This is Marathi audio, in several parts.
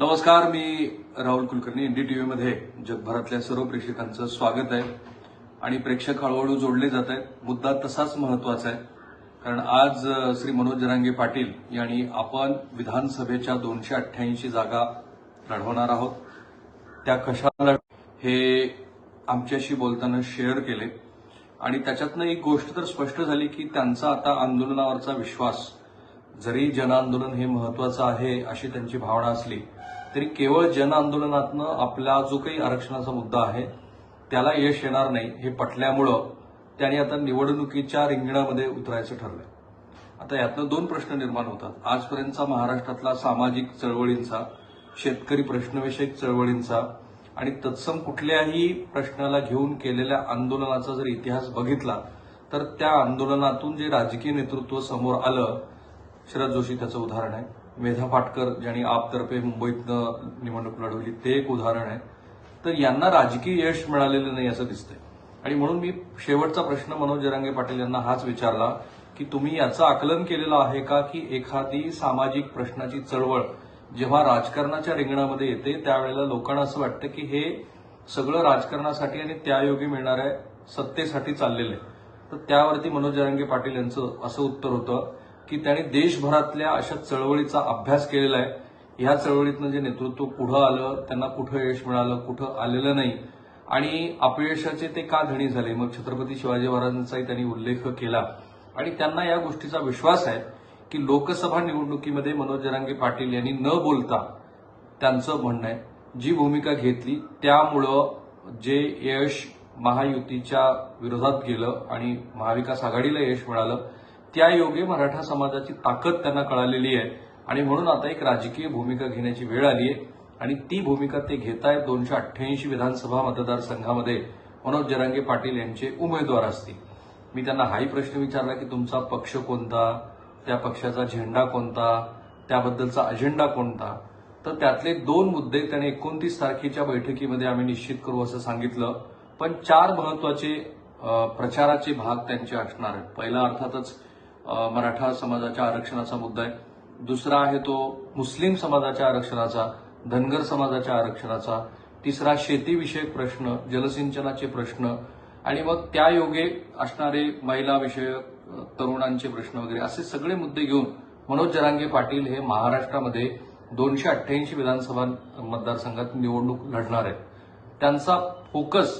नमस्कार मी राहुल कुलकर्णी एनडी टी व्हीमध्ये जगभरातल्या सर्व प्रेक्षकांचं स्वागत आहे. आणि प्रेक्षक हळूहळू जोडले जात आहेत. मुद्दा तसाच महत्त्वाचा आहे. कारण आज श्री मनोज जरांगे पाटील यांनी आपण विधानसभेच्या दोनशे अठ्ठ्याऐंशी जागा लढवणार आहोत. त्या कशा लढ हे आमच्याशी बोलताना शेअर केले. आणि त्याच्यातनं एक गोष्ट तर स्पष्ट झाली की त्यांचा आता आंदोलनावरचा विश्वास जरी जन आंदोलन हे महत्वाचं आहे अशी त्यांची भावना असली तरी केवळ जनआंदोलनातनं आपला जो काही आरक्षणाचा मुद्दा आहे त्याला यश येणार नाही हे पटल्यामुळं त्यांनी आता निवडणुकीच्या रिंगणामध्ये उतरायचं ठरलंय. आता यातनं दोन प्रश्न निर्माण होतात. आजपर्यंतचा महाराष्ट्रातला सामाजिक चळवळींचा शेतकरी प्रश्नविषयक चळवळींचा आणि तत्सम कुठल्याही प्रश्नाला घेऊन केलेल्या आंदोलनाचा जर इतिहास बघितला तर त्या आंदोलनातून जे राजकीय नेतृत्व समोर आलं शरद जोशी त्याचं उदाहरण आहे. मेधा पाटकर ज्यांनी आपतर्फे मुंबईतनं निवडणूक लढवली ते एक उदाहरण आहे. तर यांना राजकीय यश मिळालेलं नाही असं दिसतंय. आणि म्हणून मी शेवटचा प्रश्न मनोज जरांगे पाटील यांना हाच विचारला की तुम्ही याचं आकलन केलेलं आहे का की एखादी सामाजिक प्रश्नाची चळवळ जेव्हा राजकारणाच्या रिंगणामध्ये येते त्यावेळेला लोकांना असं वाटतं की हे सगळं राजकारणासाठी आणि त्यायोगी मिळणाऱ्या सत्तेसाठी चाललेलं आहे. तर त्यावरती मनोज जरांगे पाटील यांचं असं उत्तर होतं. की त्यांनी देशभरातल्या अशा चळवळीचा अभ्यास केलेला आहे. ह्या चळवळीतनं जे नेतृत्व पुढं आलं त्यांना कुठं यश मिळालं कुठं आलेलं नाही. आणि अपयशाचे ते का धणी झाले? मग छत्रपती शिवाजी महाराजांचाही त्यांनी उल्लेख केला. आणि त्यांना या गोष्टीचा विश्वास आहे की लोकसभा निवडणुकीमध्ये मनोज जरांगे पाटील यांनी न बोलता त्यांचं म्हणणं आहे. जी भूमिका घेतली त्यामुळं जे यश महायुतीच्या विरोधात गेलं आणि महाविकास आघाडीला यश मिळालं त्या योगे मराठा समाजाची ताकद त्यांना कळालेली आहे. आणि म्हणून आता एक राजकीय भूमिका घेण्याची वेळ आली आहे. आणि ती भूमिका ते घेत आहेत दोनशे अठ्ठ्याऐंशी विधानसभा मतदारसंघामध्ये. मनोज जरांगे पाटील यांचे उमेदवार असतील. मी त्यांना हाही प्रश्न विचारला की तुमचा पक्ष कोणता? त्या पक्षाचा झेंडा कोणता? त्याबद्दलचा अजेंडा कोणता? तर त्यातले दोन मुद्दे त्याने एकोणतीस तारखेच्या बैठकीमध्ये आम्ही निश्चित करू असं सांगितलं. पण चार महत्त्वाचे प्रचाराचे भाग त्यांचे असणार आहेत. पहिला अर्थातच मराठा समाजाच्या आरक्षणाचा मुद्दा आहे. दुसरा आहे तो मुस्लिम समाजाच्या आरक्षणाचा धनगर समाजाच्या आरक्षणाचा. तिसरा शेतीविषयक प्रश्न जलसिंचनाचे प्रश्न. आणि मग त्या योगे असणारे महिला विषयक तरुणांचे प्रश्न वगैरे असे सगळे मुद्दे घेऊन मनोज जरांगे पाटील हे महाराष्ट्रामध्ये दोनशे अठ्ठ्याऐंशी विधानसभा मतदारसंघात निवडणूक लढणार आहेत. त्यांचा फोकस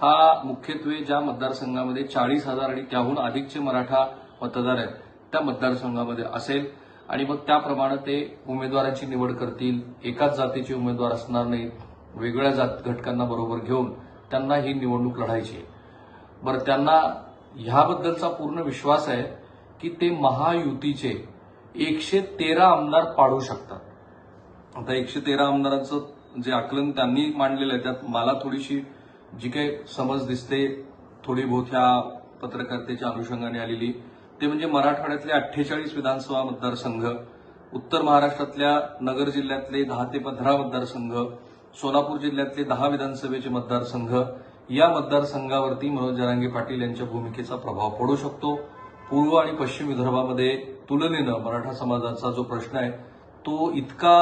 हा मुख्यत्वे ज्या मतदारसंघामध्ये चाळीस हजार आणि त्याहून अधिकचे मराठा मतदार आहेत. त्या मतदारसंघामध्ये असेल आणि मग त्याप्रमाणे ते उमेदवाराची निवड करतील. एकाच जातीचे उमेदवार असणार नाहीत. वेगळ्या जात घटकांना बरोबर घेऊन त्यांना ही निवडणूक लढायची बरं त्यांना ह्याबद्दलचा पूर्ण विश्वास आहे की ते महायुतीचे एकशे तेरा आमदार पाडू शकतात. आता एकशे तेरा आमदारांचं जे आकलन त्यांनी मांडलेलं आहे त्यात मला थोडीशी जी काही समज दिसते थोडी बहुत ह्या पत्रकारितेच्या अनुषंगाने आलेली. ते म्हणजे मराठवाड्यातले अठ्ठेचाळीस विधानसभा मतदारसंघ उत्तर महाराष्ट्रातल्या नगर जिल्ह्यातले दहा ते पंधरा मतदारसंघ सोलापूर जिल्ह्यातले दहा विधानसभेचे मतदारसंघ या मतदारसंघावरती मनोज जरांगे पाटील यांच्या भूमिकेचा प्रभाव पडू शकतो. पूर्व आणि पश्चिम विदर्भामध्ये तुलनेनं मराठा समाजाचा जो प्रश्न आहे तो इतका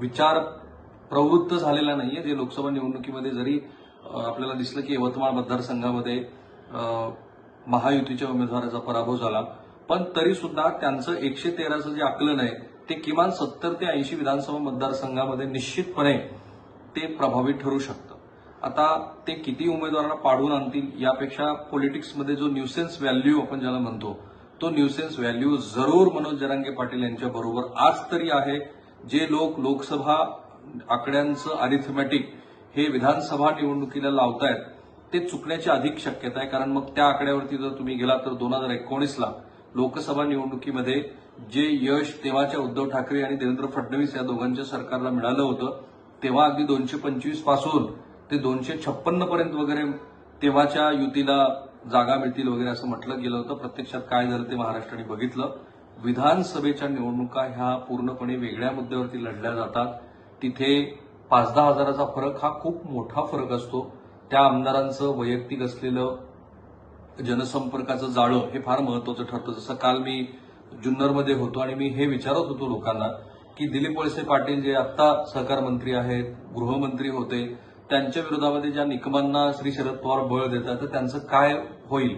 विचार प्रवृत्त झालेला नाहीये. जे लोकसभा निवडणुकीमध्ये जरी आपल्याला दिसलं की यवतमाळ मतदारसंघामध्ये महायुतीच्या उमेदवाराचा पराभव झाला. पण तरी सुद्धा त्यांचं एकशे तेराचं जे आकलन आहे ते किमान सत्तर ते ऐंशी विधानसभा मतदारसंघामध्ये निश्चितपणे ते प्रभावी ठरू शकतं. आता ते किती उमेदवारांना पाडून आणतील यापेक्षा पॉलिटिक्समध्ये जो न्यूसेन्स व्हॅल्यू आपण ज्याला म्हणतो तो न्यूसेन्स व्हॅल्यू जरूर मनोज जरांगे पाटील यांच्या बरोबर आज तरी आहे. जे लोक लोकसभा आकड्यांचं अरिथमॅटिक हे विधानसभा निवडणुकीला लावतायत ते चुकण्याची अधिक शक्यता आहे. कारण मग त्या आकड्यावरती जर तुम्ही गेला तर दोन हजार एकोणीसला लोकसभा निवडणुकीमध्ये जे यश तेव्हाच्या उद्धव ठाकरे आणि देवेंद्र फडणवीस या दोघांच्या सरकारला मिळालं होतं तेव्हा अगदी दोनशे पंचवीसपासून ते दोनशे छप्पन्न पर्यंत वगैरे तेव्हाच्या युतीला जागा मिळतील वगैरे असं म्हटलं गेलं होतं. प्रत्यक्षात काय झालं ते महाराष्ट्राने बघितलं. विधानसभेच्या निवडणुका ह्या पूर्णपणे वेगळ्या मुद्द्यावरती लढल्या जातात. तिथे पाच दहा हजाराचा फरक हा खूप मोठा फरक असतो. त्या आमदारांचं वैयक्तिक असलेलं जनसंपर्काचं जाळं हे फार महत्वाचं ठरतं. जसं काल मी जुन्नरमध्ये होतो आणि मी हे विचारत होतो लोकांना की दिलीप वळसे पाटील जे आत्ता सहकार मंत्री आहेत गृहमंत्री होते त्यांच्या विरोधामध्ये ज्या निकमांना श्री शरद पवार बळ देतात तर त्यांचं काय होईल?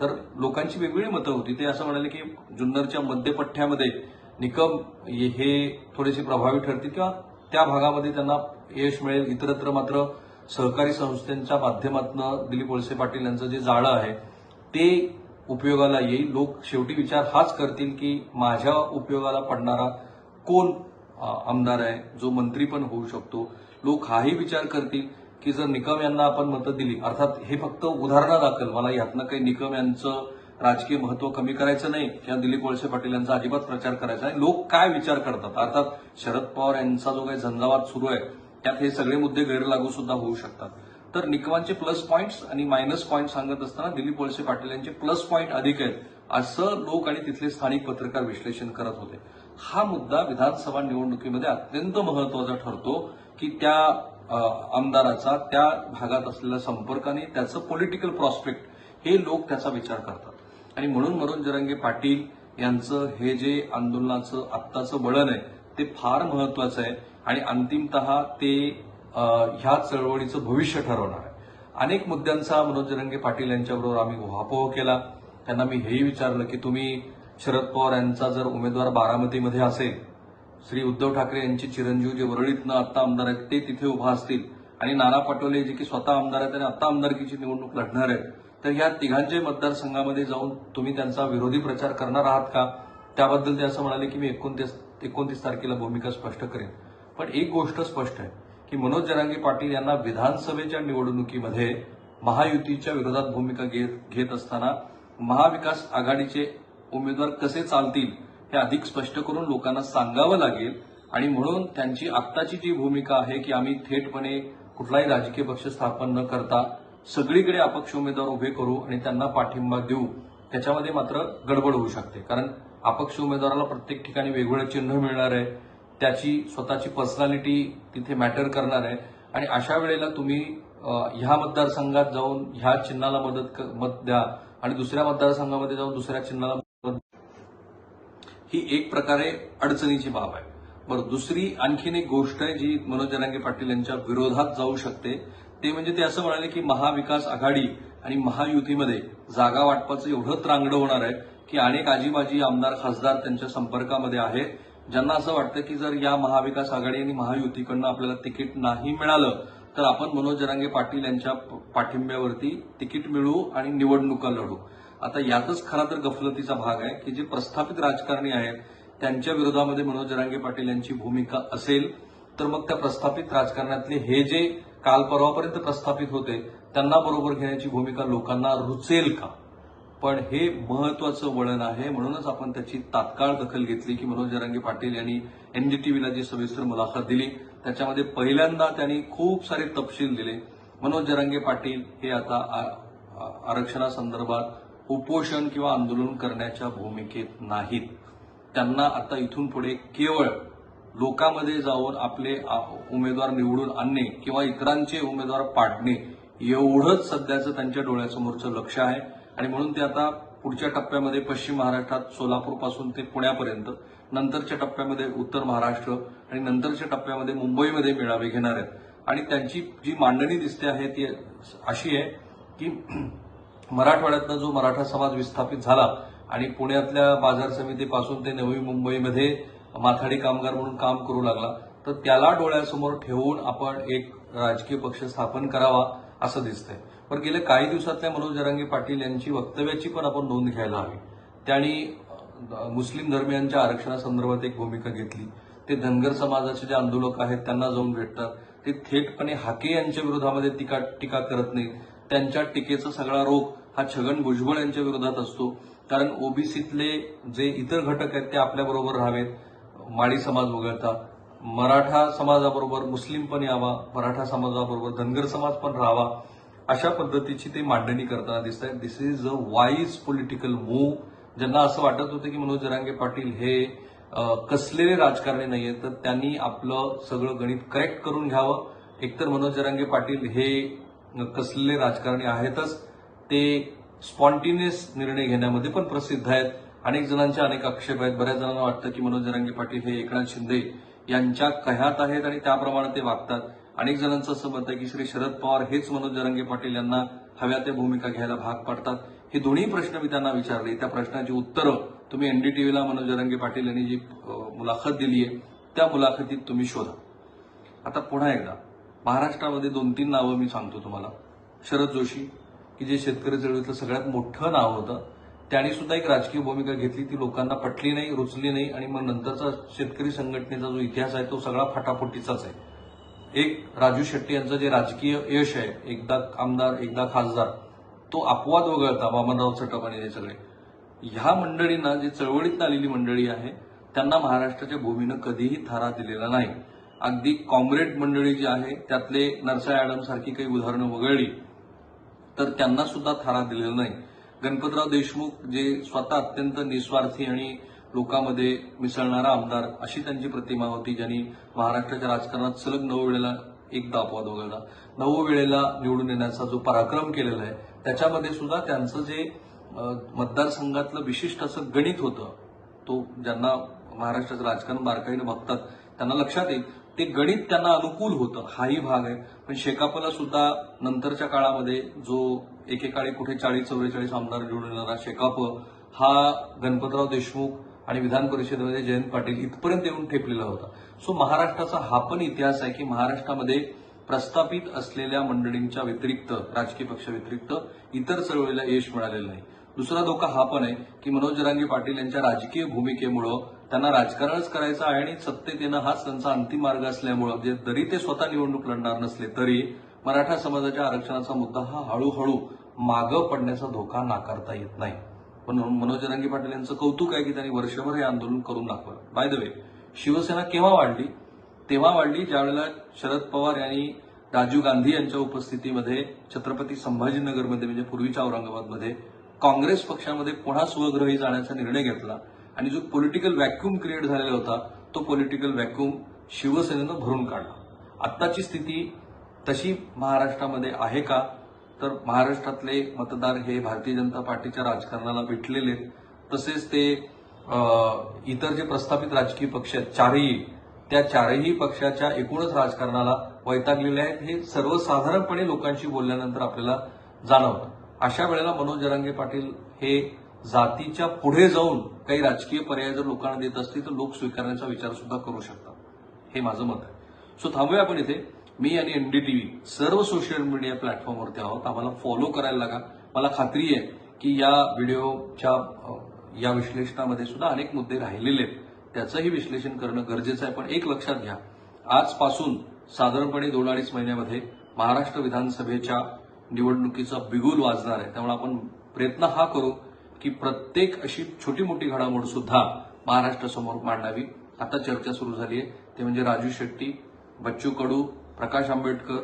तर लोकांची वेगवेगळी मतं होती. ते असं म्हणाले की जुन्नरच्या मध्यपठ्ठ्यामध्ये निकम हे थोडेसे प्रभावी ठरतील किंवा त्या भागामध्ये त्यांना यश मिळेल इतरत्र मात्र सहकारी संस्थांच्या माध्यमातून दिलीप वळसे पाटील यांचं जे जाळं आहे ते उपयोगाला येईल. लोक शेवटी विचार हाच करतील की माझ्या उपयोगाला पडणारा कोण आमदार आहे जो मंत्री पण होऊ शकतो. लोक हाही विचार करतील की जर निकम यांना आपण मतं दिली अर्थात हे फक्त उदाहरणादाखल मला यातनं काही निकम यांचं राजकीय महत्त्व कमी करायचं नाही किंवा दिलीप वळसे पाटील यांचा अजिबात प्रचार करायचा नाही. लोक काय विचार करतात? अर्थात शरद पवार यांचा जो काही झंझावात सुरू आहे त्यात हे सगळे मुद्दे गैरलागू सुद्धा होऊ शकतात. तर निकमांचे प्लस पॉईंट्स आणि मायनस पॉईंट सांगत असताना दिलीप वळसे पाटील यांचे प्लस पॉईंट अधिक आहेत असं लोक आणि तिथले स्थानिक पत्रकार विश्लेषण करत होते. हा मुद्दा विधानसभा निवडणुकीमध्ये अत्यंत महत्त्वाचा ठरतो की त्या आमदाराचा त्या भागात असलेला संपर्क आणि त्याचं पॉलिटिकल प्रॉस्पेक्ट हे लोक त्याचा विचार करतात. आणि म्हणून मनोज जरांगे पाटील यांचं हे जे आंदोलनाचं आत्ताचं वळण आहे ते फार महत्वाचं आहे. आणि अंतिमतः ते ह्या चळवळीचं भविष्य ठरवणार आहे. अनेक मुद्द्यांचा मनोज जरंगे पाटील यांच्याबरोबर आम्ही उहापोह केला. त्यांना मी हेही विचारलं की तुम्ही शरद पवार यांचा जर उमेदवार बारामतीमध्ये असेल श्री उद्धव ठाकरे यांचे चिरंजीव जे वरळीतनं आत्ता आमदार आहेत ते तिथे उभा असतील. आणि नाना पटोले जे की स्वतः आमदार आहेत आणि आत्ता आमदारकीची निवडणूक लढणार आहेत. तर या तिघांच्या मतदारसंघामध्ये जाऊन तुम्ही त्यांचा विरोधी प्रचार करणार आहात का? त्याबद्दल ते असं म्हणाले की मी एकोणतीस एकोणतीस तारखेला भूमिका स्पष्ट करेन. पण एक गोष्ट स्पष्ट आहे की मनोज जरांगे पाटील यांना विधानसभेच्या निवडणुकीमध्ये महायुतीच्या विरोधात भूमिका घेत घेत असताना महाविकास आघाडीचे उमेदवार कसे चालतील हे अधिक स्पष्ट करून लोकांना सांगावं लागेल आणि म्हणून त्यांची आत्ताची जी भूमिका आहे की आम्ही थेटपणे कुठलाही राजकीय पक्ष स्थापन न करता सगळीकडे अपक्ष उमेदवार उभे करू आणि त्यांना पाठिंबा देऊ त्याच्यामध्ये मात्र गडबड होऊ शकते. कारण अपक्ष उमेदवाराला प्रत्येक ठिकाणी वेगवेगळं चिन्ह मिळणार आहे त्याची स्वतःची पर्सनॅलिटी तिथे मॅटर करणार आहे. आणि अशा वेळेला तुम्ही ह्या मतदारसंघात जाऊन ह्या चिन्हाला मदत मत द्या आणि दुसऱ्या मतदारसंघामध्ये जाऊन दुसऱ्या चिन्हाला मत ही एक प्रकारे अडचणीची बाब आहे. बरं दुसरी आणखीन एक गोष्ट आहे जी मनोज जरांगे पाटील यांच्या विरोधात जाऊ शकते. ते म्हणजे ते असं म्हणाले की महाविकास आघाडी आणि महायुतीमध्ये जागा वाटपाचं एवढं त्रांगडं होणार आहे की अनेक आजीबाजी आमदार खासदार त्यांच्या संपर्कामध्ये आहेत. ज्यांना असं वाटतं की जर या महाविकास आघाडी आणि महायुतीकडनं आपल्याला तिकीट नाही मिळालं तर आपण मनोज जरांगे पाटील यांच्या पाठिंब्यावरती तिकीट मिळवू आणि निवडणुका लढू. आता यातच खरा तर गफलतीचा भाग आहे की जे प्रस्थापित राजकारणी आहेत त्यांच्या विरोधामध्ये मनोज जरांगे पाटील यांची भूमिका असेल तर मग त्या प्रस्थापित राजकारणातले हे जे काल परवापर्यंत प्रस्थापित होते त्यांना बरोबर घेण्याची भूमिका लोकांना रुचेल का? पण हे महत्वाचं वळण आहे. म्हणूनच आपण त्याची तात्काळ दखल घेतली की मनोज जरांगे पाटील यांनी एनडीटीव्हीला जी सविस्तर मुलाखत दिली त्याच्यामध्ये पहिल्यांदा त्यांनी खूप सारे तपशील दिले. मनोज जरांगे पाटील हे आता आरक्षणासंदर्भात उपोषण किंवा आंदोलन करण्याच्या भूमिकेत नाहीत. त्यांना आता इथून पुढे केवळ लोकांमध्ये जाऊन आपले आ- उमेदवार निवडून आणणे किंवा इतरांचे उमेदवार पाडणे एवढंच सध्याचं त्यांच्या डोळ्यासमोरचं लक्ष आहे. आणि म्हणून ते आता पुढच्या टप्प्यामध्ये पश्चिम महाराष्ट्रात सोलापूरपासून ते पुण्यापर्यंत नंतरच्या टप्प्यामध्ये उत्तर महाराष्ट्र आणि नंतरच्या टप्प्यामध्ये मुंबईमध्ये मेळावे घेणार आहेत. आणि त्यांची जी मांडणी दिसते आहे ती अशी आहे की मराठवाड्यातनं जो मराठा समाज विस्थापित झाला आणि पुण्यातल्या बाजार समितीपासून ते नवी मुंबईमध्ये माथाडी कामगार म्हणून काम करू लागला तर त्याला डोळ्यासमोर ठेवून आपण एक राजकीय पक्ष स्थापन करावा असं दिसतंय. पण गेल्या काही दिवसातल्या मनोज जरांगे पाटील यांची वक्तव्याची पण आपण नोंद घ्यायला हवी. त्यांनी मुस्लिम धर्मियांच्या आरक्षणासंदर्भात एक भूमिका घेतली. ते धनगर समाजाचे जे आंदोलक आहेत त्यांना जाऊन भेटतात. ते थेटपणे हाके यांच्या विरोधामध्ये टीका टीका करत नाहीत. त्यांच्या टीकेचा सगळा रोग हा छगन भुजबळ यांच्या विरोधात असतो. कारण ओबीसीतले जे इतर घटक आहेत ते आपल्याबरोबर राहावेत. माळी समाज वगळता. मराठा समाजाबरोबर मुस्लिम पण यावा मराठा समाजाबरोबर धनगर समाज पण राहावा. अशा पद्धतीची ते मांडणी करताना दिसत आहेत. This is a wise political move ज्यांना असं वाटत होतं की मनोज जरांगे पाटील हे कसलेले राजकारणी नाहीये तर त्यांनी आपलं सगळं गणित करेक्ट करून घ्यावं. एकतर मनोज जरांगे पाटील हे कसलेले राजकारणी आहेतच. ते स्पॉन्टिन्युअस निर्णय घेण्यामध्ये पण प्रसिद्ध आहेत. अनेक जणांचे अनेक आक्षेप आहेत. बऱ्याच जणांना वाटतं की मनोज जरांगे पाटील हे एकनाथ शिंदे यांच्या कह्यात आहेत आणि त्याप्रमाणे ते वागतात. अनेक जणांचं असं मत आहे की श्री शरद पवार हेच मनोज जरंगे पाटील यांना हव्या त्या भूमिका घ्यायला भाग पाडतात. हे दोन्ही प्रश्न मी त्यांना विचारले. त्या प्रश्नाची उत्तरं तुम्ही एनडीटीव्हीला मनोज जरंगे पाटील यांनी जी मुलाखत दिली आहे त्या मुलाखतीत तुम्ही शोधा. आता पुन्हा एकदा महाराष्ट्रामध्ये दोन तीन नावं मी सांगतो तुम्हाला. शरद जोशी की जे शेतकरी चळवळीतलं सगळ्यात मोठं नाव होतं त्यांनी सुद्धा एक राजकीय भूमिका घेतली. ती लोकांना पटली नाही रुचली नाही आणि मग नंतरचा शेतकरी संघटनेचा जो इतिहास आहे तो सगळा फटाफटीचाच आहे. एक राजू शेट्टी यांचं जे राजकीय यश आहे एकदा आमदार एकदा खासदार तो अपवाद वगळता वामनराव चटप आणि हे सगळे. ह्या मंडळींना जी चळवळीत आलेली मंडळी आहे त्यांना महाराष्ट्राच्या भूमीनं कधीही थारा दिलेला नाही. अगदी कॉम्रेड मंडळी जी आहे त्यातले नरसाळ ॲडम सारखी काही उदाहरणं वगळली तर त्यांना सुद्धा थारा दिलेला नाही. गणपतराव देशमुख जे स्वतः अत्यंत निस्वार्थी आणि लोकांमध्ये मिसळणारा आमदार अशी त्यांची प्रतिमा होती ज्यांनी महाराष्ट्राच्या राजकारणात सलग नऊ वेळेला एकदा अपवाद वगळला. नऊ वेळेला निवडून येण्याचा जो पराक्रम केलेला आहे त्याच्यामध्ये सुद्धा त्यांचं जे मतदारसंघातलं विशिष्ट असं गणित होतं तो ज्यांना महाराष्ट्राचं राजकारण बारकाईनं बघतात त्यांना लक्षात येईल ते गणित त्यांना अनुकूल होतं. हाही भाग आहे. पण शेकापला सुद्धा नंतरच्या काळामध्ये जो एकेकाळी कुठे चाळीस चौवेचाळीस आमदार निवडून येणारा शेकाप हा गणपतराव देशमुख आणि विधान परिषदेमध्ये जयंत पाटील इथपर्यंत येऊन ठेपलेला होता. सो महाराष्ट्राचा हा पण इतिहास आहे की महाराष्ट्रामध्ये प्रस्थापित असलेल्या मंडळींच्या व्यतिरिक्त राजकीय पक्षाव्यतिरिक्त इतर चळवळीला यश मिळालेलं नाही. दुसरा धोका हा पण आहे की मनोज जरांगे पाटील यांच्या राजकीय भूमिकेमुळं त्यांना राजकारणच करायचं आहे आणि सत्तेत येणं हाच त्यांचा अंतिम मार्ग असल्यामुळं म्हणजे जरी ते स्वतः निवडणूक लढणार नसले तरी मराठा समाजाच्या आरक्षणाचा मुद्दा हा हळूहळू मागं पडण्याचा धोका नाकारता येत नाही. पण मनोज रंगी पाटील यांचं कौतुक आहे की त्यांनी वर्षभर हे आंदोलन करून दाखवलं. बाय द वे शिवसेना केव्हा वाढली? तेव्हा वाढली ज्यावेळेला शरद पवार यांनी राजीव गांधी यांच्या उपस्थितीमध्ये छत्रपती संभाजीनगरमध्ये म्हणजे पूर्वीच्या औरंगाबादमध्ये काँग्रेस पक्षामध्ये पुन्हा स्वग्रही जाण्याचा निर्णय घेतला. आणि जो पॉलिटिकल व्हॅक्यूम क्रिएट झालेला होता तो पॉलिटिकल व्हॅक्यूम शिवसेनेनं भरून काढला. आत्ताची स्थिती तशी महाराष्ट्रामध्ये आहे का? तर महाराष्ट्रातले मतदार हे भारतीय जनता पार्टीच्या राजकारणाला भेटलेले आहेत. तसेच ते इतर जे प्रस्थापित राजकीय पक्ष आहेत चारही त्या चारही पक्षाच्या एकूणच राजकारणाला वैतागलेले आहेत. हे सर्वसाधारणपणे लोकांशी बोलल्यानंतर आपल्याला जाणवतं. अशा वेळेला मनोज जरांगे पाटील हे जातीच्या पुढे जाऊन काही राजकीय पर्याय जर लोकांना देत असतील तर लोक स्वीकारण्याचा विचार सुद्धा करू शकतात. हे माझं मत आहे. सो थांबूया आपण इथे. मी आणि एनडीटीव्ही सर्व सोशल मीडिया प्लॅटफॉर्मवरती आहोत. आम्हाला फॉलो करायला लागा. मला खात्री आहे की या व्हिडिओच्या या विश्लेषणामध्ये सुद्धा अनेक मुद्दे राहिलेले आहेत. त्याचंही विश्लेषण करणं गरजेचं आहे. पण एक लक्षात घ्या आजपासून साधारणपणे दोन अडीच महिन्यामध्ये महाराष्ट्र विधानसभेच्या निवडणुकीचा बिगुल वाजणार आहे. त्यामुळे आपण प्रयत्न हा करू की प्रत्येक अशी छोटी मोठी घडामोड सुद्धा महाराष्ट्रासमोर मांडावी. आता चर्चा सुरू झाली आहे. ते म्हणजे राजू शेट्टी बच्चू कडू प्रकाश आंबेडकर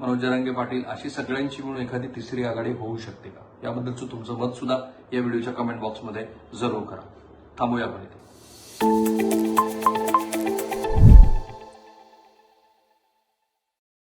मनोज जरांगे पाटील अशी सगळ्यांची मिळून एखादी तिसरी आघाडी होऊ शकते का? याबद्दलचं तुमचं मत सुद्धा या व्हिडिओच्या कमेंट बॉक्समध्ये जरूर करा. थांबूया आपण इथे.